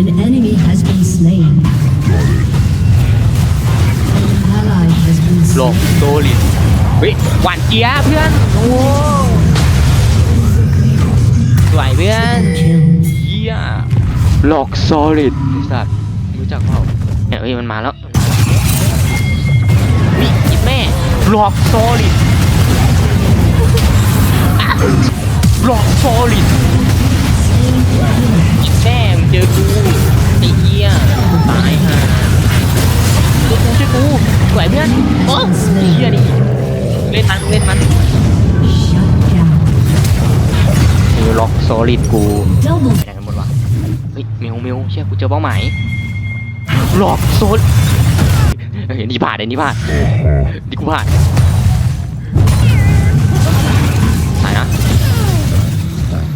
An enemy has been slain. An ally has been หลบ slain. โซลิดเฮ้ยหวานเจี๊ยบเพื่อน โอ้สวยเพื่อน Kill. เฮียหลอกโซลิดไอ้สัตว์รู้จักเปล่าเนี่ยเฮ้ยมันมาแล้วนี่ยิบแม่หลอกโซลิดอะหลอกโซลิดยิ กูช่วยกูสวยเพื่อนโอ้ไอ้เหี้ยนี่เล่นมันเล่นมัน Shut down. มือล็อกโซลิดกู Double ไปไหนกันหมดวะเฮ้ยเมวเมวเชื่อกูเจอเป้าหมายหลอกโซนเฮ้ยนี่ผ่านเลยนี่ผ่านนี่กูผ่านผ่านนะ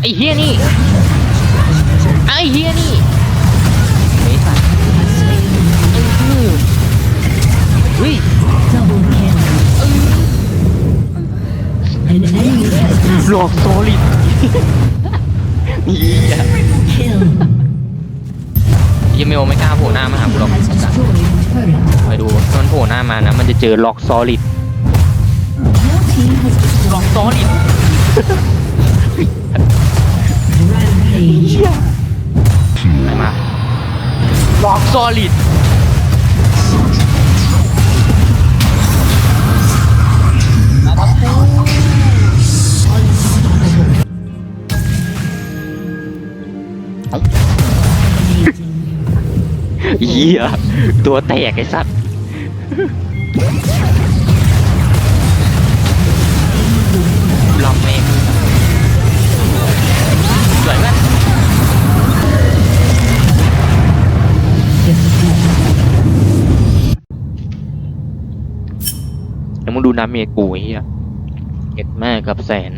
ไอ้เฮียนี่ หลอกโซลิดเฮีย kill. ยังเมวไม่กล้าโผล่หน้ามาหากูหรอก Has destroyed a turret. ไปดูถ้ามันโผล่หน้ามานะ มันจะเจอล็อกโซลิด Your team has ล็อก destroyed โซลิด Rampage. ไปมาล็อกโซลิด เหี้ยตัวแตกไอ้สัตว์ลองเองสวยไหมแล้วมึงดูน้ำเมียกูไอ้เหี้ยเก็ดแม่กับแสน